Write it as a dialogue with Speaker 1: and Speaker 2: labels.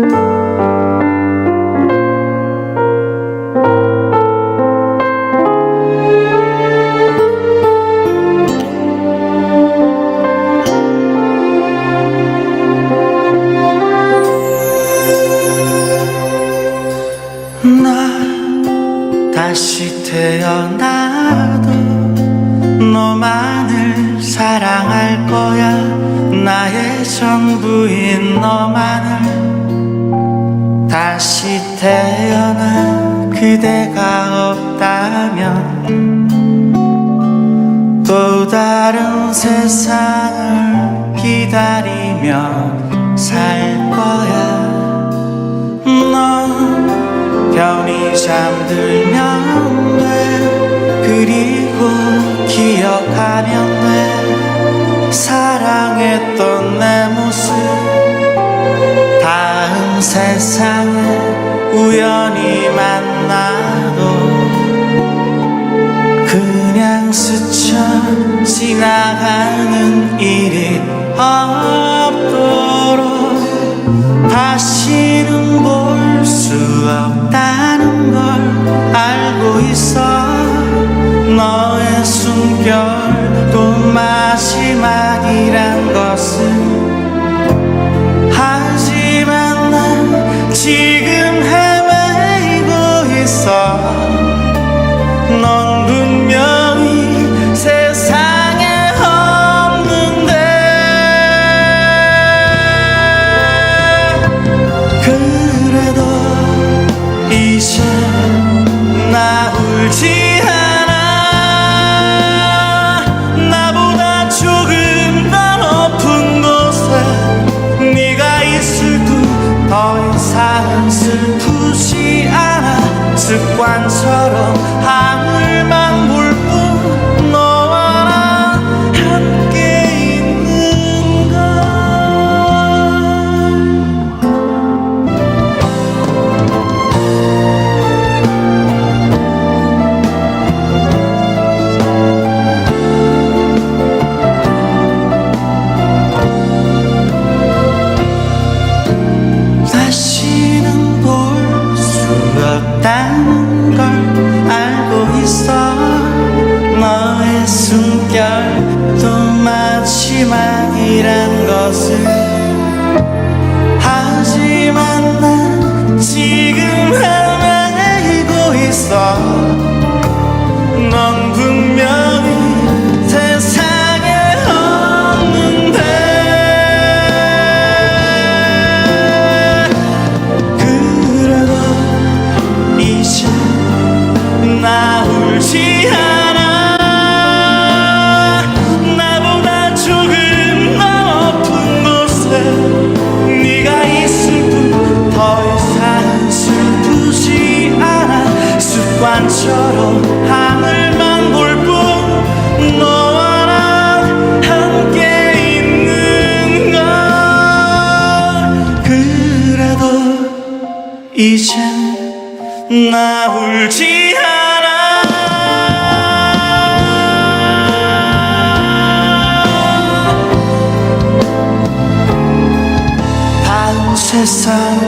Speaker 1: 나 다시 태어나도 너만을 사랑할 거야. 나의 전부인 너만을 다시 태어나 그대가 없다면 또 다른 세상을 기다리며 살 거야. 넌 편히 잠들면 돼. 그리고 기억하면 돼. 사랑했던 내 세상에 우연히 만나도 그냥 스쳐 지나가는 일이 없도록 다시는 볼 수 없다는 걸 알고 있어. 너의 숨결 또 마지막이란 것은 습관처럼 하지만 난 지금 헤매고 있어. 넌 분명히 세상에 없는데. 그래도 이제 나 울지 않아 습관처럼 하늘만 볼 뿐 너와 나 함께 있는 걸 그래도 이젠 나 울지 않아. 세상